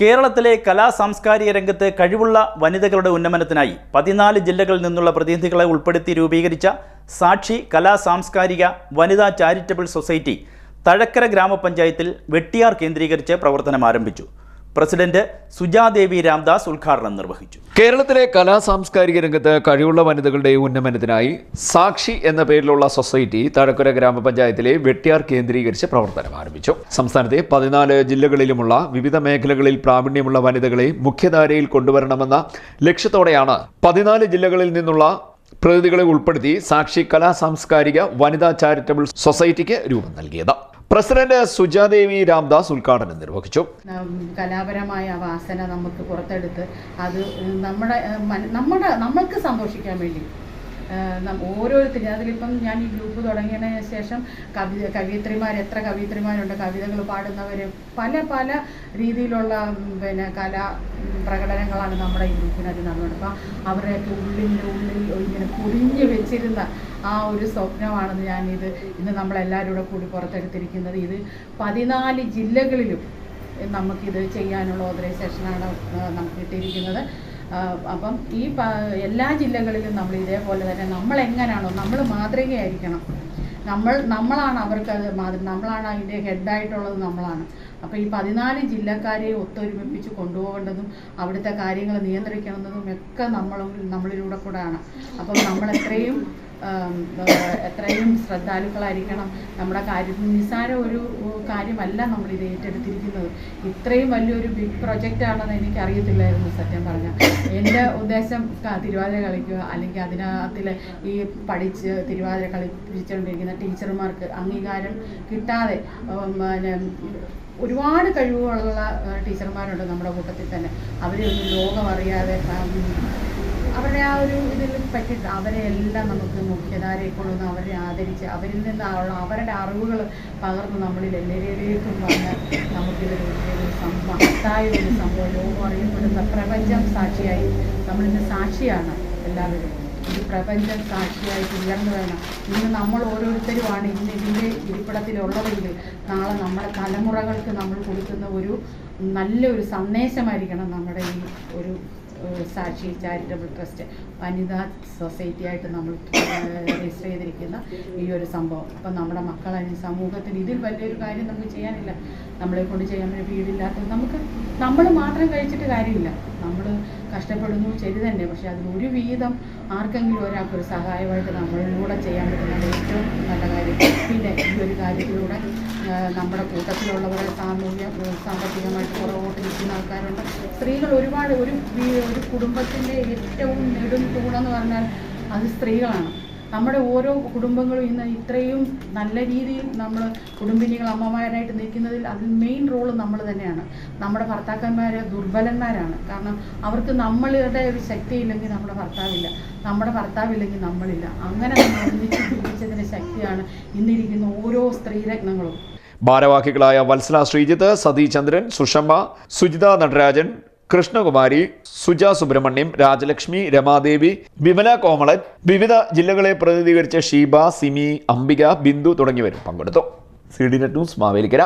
കേരളത്തിലെ കലാ സാംസ്കാരിക രംഗത്ത് കഴിവുള്ള വനിതകളുടെ ഉന്നമനത്തിനായി പതിനാല് ജില്ലകളിൽ നിന്നുള്ള പ്രതിനിധികളെ ഉൾപ്പെടുത്തി രൂപീകരിച്ച സാക്ഷി കലാ സാംസ്കാരിക വനിതാ ചാരിറ്റബിൾ സൊസൈറ്റി തഴക്കര ഗ്രാമപഞ്ചായത്തിൽ വെട്ടിയാർ കേന്ദ്രീകരിച്ച് പ്രവർത്തനം ആരംഭിച്ചു. പ്രസിഡന്റ് സുജാദേവി രാംദാസ് ഉദ്ഘാടനം നിർവഹിച്ചു. കേരളത്തിലെ കലാ സാംസ്കാരിക രംഗത്ത് കഴിവുള്ള വനിതകളുടെ ഉന്നമനത്തിനായി സാക്ഷി എന്ന പേരിലുള്ള സൊസൈറ്റി തഴക്കുര ഗ്രാമപഞ്ചായത്തിലെ വെട്ടിയാർ കേന്ദ്രീകരിച്ച് പ്രവർത്തനം ആരംഭിച്ചു. സംസ്ഥാനത്തെ പതിനാല് ജില്ലകളിലുമുള്ള വിവിധ മേഖലകളിൽ പ്രാവീണ്യമുള്ള വനിതകളെ മുഖ്യധാരയിൽ കൊണ്ടുവരണമെന്ന ലക്ഷ്യത്തോടെയാണ് പതിനാല് ജില്ലകളിൽ നിന്നുള്ള പ്രതിനിധികളെ ഉൾപ്പെടുത്തി സാക്ഷി കലാ സാംസ്കാരിക വനിതാ ചാരിറ്റബിൾ സൊസൈറ്റിക്ക് രൂപം നൽകിയത്. പ്രസിഡന്റ് സുജാദേവി രാംദാസ് ഉദ്ഘാടനം നിർവഹിച്ചു. കലാപരമായ ആ വാസന നമുക്ക് പുറത്തെടുത്ത് അത് നമ്മുടെ നമ്മുടെ നമ്മൾക്ക് സന്തോഷിക്കാൻ വേണ്ടി ഓരോരുത്തരും അതിലിപ്പം ഞാൻ ഈ ഗ്രൂപ്പ് തുടങ്ങിയതിന് ശേഷം കവി കവിയത്രിമാർ എത്ര കവിയത്രിമാരുണ്ട് കവിതകൾ പാടുന്നവർ പല പല രീതിയിലുള്ള പിന്നെ കലാ പ്രകടനങ്ങളാണ് നമ്മുടെ ഈ ഗ്രൂപ്പിനകത്ത് നടന്നത്. അപ്പം അവരുടെയൊക്കെ ഉള്ളിന്റെ ഉള്ളിൽ ഇങ്ങനെ പൊതിഞ്ഞ് വെച്ചിരുന്ന ആ ഒരു സ്വപ്നമാണെന്ന് ഞാനിത് ഇന്ന് നമ്മളെല്ലാവരും കൂടെ കൂടി പുറത്തെടുത്തിരിക്കുന്നത്. ഇത് പതിനാല് ജില്ലകളിലും നമുക്കിത് ചെയ്യാനുള്ള ഓതറൈസേഷനാണ് നമുക്ക് കിട്ടിയിരിക്കുന്നത്. അപ്പം ഈ എല്ലാ ജില്ലകളിലും നമ്മൾ ഇതേപോലെ തന്നെ നമ്മൾ എങ്ങനെയാണോ നമ്മൾ മാതൃകയായിരിക്കണം. നമ്മൾ നമ്മളാണ് അവർക്ക് അത് മാതൃ നമ്മളാണ് അതിന്റെ ഹെഡായിട്ടുള്ളത് നമ്മളാണ്. അപ്പോൾ ഈ പതിനാല് ജില്ലക്കാരെ ഒത്തൊരുമിപ്പിച്ച് കൊണ്ടുപോകേണ്ടതും അവിടുത്തെ കാര്യങ്ങൾ നിയന്ത്രിക്കേണ്ടതും ഒക്കെ നമ്മളും നമ്മളിലൂടെ കൂടെയാണ്. അപ്പം നമ്മൾ എത്രയും എത്രയും ശ്രദ്ധാലുക്കളായിരിക്കണം. നമ്മുടെ കാര്യത്തിൽ നിസ്സാര ഒരു കാര്യമല്ല നമ്മൾ ഇത് ഏറ്റെടുത്തിരിക്കുന്നത്. ഇത്രയും വലിയൊരു ബിഗ് പ്രൊജക്റ്റ് ആണെന്ന് എനിക്ക് അറിയത്തില്ലായിരുന്നു സത്യം പറഞ്ഞാൽ. എന്റെ ഉദ്ദേശം തിരുവാതിര കളിക്കുക അല്ലെങ്കിൽ അതിനകത്തിൽ ഈ പഠിച്ച് തിരുവാതിര കളിപ്പിച്ചുകൊണ്ടിരിക്കുന്ന ടീച്ചർമാർക്ക് അംഗീകാരം കിട്ടാതെ പിന്നെ ഒരുപാട് കഴിവുകളുള്ള ടീച്ചർമാരുണ്ട് നമ്മുടെ കൂട്ടത്തിൽ തന്നെ. അവരെയൊന്നും ലോകം അറിയാതെ അവരുടെ ആ ഒരു ഇതിൽ പറ്റിയിട്ട് അവരെ എല്ലാം നമുക്ക് മുഖ്യധാരയിൽ കൊണ്ടുവന്ന് അവരെ ആദരിച്ച് അവരിൽ നിന്നുള്ള അവരുടെ അറിവുകൾ പകർന്ന് നമ്മളിൽ എല്ലാവരിലേക്കും വന്ന് നമുക്കിതൊരു മഹത്തായ ഒരു സംഭവം. ലോകം അറിയപ്പെടുന്ന പ്രപഞ്ചം സാക്ഷിയായി നമ്മളിന്ന് സാക്ഷിയാണ് എല്ലാവരും. ഈ പ്രപഞ്ചം സാക്ഷിയായിട്ട് ഉയർന്നു വേണം. ഇന്ന് നമ്മൾ ഓരോരുത്തരുമാണ് ഇന്ന് ഇതിന്റെ ഇരിപ്പിടത്തിലുള്ളതെങ്കിൽ നാളെ നമ്മുടെ തലമുറകൾക്ക് നമ്മൾ കൊടുക്കുന്ന ഒരു നല്ലൊരു സന്ദേശമായിരിക്കണം നമ്മുടെ ഈ ഒരു സാക്ഷി ചാരിറ്റബിൾ ട്രസ്റ്റ് വനിതാ സൊസൈറ്റി ആയിട്ട് നമ്മൾ രജിസ്റ്റർ ചെയ്തിരിക്കുന്ന ഈ ഒരു സംഭവം. അപ്പം നമ്മുടെ മക്കളതിന് സമൂഹത്തിന് ഇതിൽ വലിയൊരു കാര്യം നമുക്ക് ചെയ്യാനില്ല. നമ്മളെ കൊണ്ട് ചെയ്യാൻ വേണ്ടി വീടില്ലാത്ത നമുക്ക് നമ്മൾ മാത്രം കഴിച്ചിട്ട് കാര്യമില്ല. നമ്മൾ കഷ്ടപ്പെടുന്നു ശരി തന്നെ. പക്ഷേ അതിൽ ഒരു വീതം ആർക്കെങ്കിലും ഒരാൾക്കൊരു സഹായമായിട്ട് നമ്മളിലൂടെ ചെയ്യാൻ പറ്റുന്നത് ഏറ്റവും പിന്നെ ഈ ഒരു കാര്യത്തിലൂടെ നമ്മുടെ കൂട്ടത്തിലുള്ളവരെ സാമൂഹ്യ സാമ്പത്തികമായിട്ട് പുറകോട്ട് നിൽക്കുന്ന ആൾക്കാരുണ്ട്. സ്ത്രീകൾ ഒരുപാട് ഒരു ഒരു കുടുംബത്തിന്റെ ഏറ്റവും നെടും തൂണെന്ന് പറഞ്ഞാൽ അത് സ്ത്രീകളാണ്. നമ്മുടെ ഓരോ കുടുംബങ്ങളും ഇന്ന് ഇത്രയും നല്ല രീതിയിൽ നമ്മൾ കുടുംബിനികൾ അമ്മമാരായിട്ട് നിൽക്കുന്നതിൽ അതിൽ മെയിൻ റോൾ നമ്മൾ തന്നെയാണ്. നമ്മുടെ ഭർത്താക്കന്മാർ ദുർബലന്മാരാണ്. കാരണം അവർക്ക് നമ്മളുടെ ഒരു ശക്തി ഇല്ലെങ്കിൽ നമ്മുടെ ഭർത്താവില്ല. നമ്മുടെ ഭർത്താവില്ലെങ്കിൽ നമ്മളില്ല. അങ്ങനെ നമ്മൾ ഒന്നിച്ച് ജീവിച്ചതിന്റെ ശക്തിയാണ് ഇന്നിരിക്കുന്ന ഓരോ സ്ത്രീരത്നങ്ങളും. ഭാരവാഹികളായ വത്സല ശ്രീജിത്ത് സതീചന്ദ്രൻ സുഷമ്മ സുജിത നടരാജൻ കൃഷ്ണകുമാരി സുജ സുബ്രഹ്മണ്യം രാജലക്ഷ്മി രമാദേവി വിമല കോമളൻ വിവിധ ജില്ലകളെ പ്രതിനിധീകരിച്ച ഷീബ സിമി അംബിക ബിന്ദു തുടങ്ങിയവരും പങ്കെടുത്തു. C D net news Mavelikara.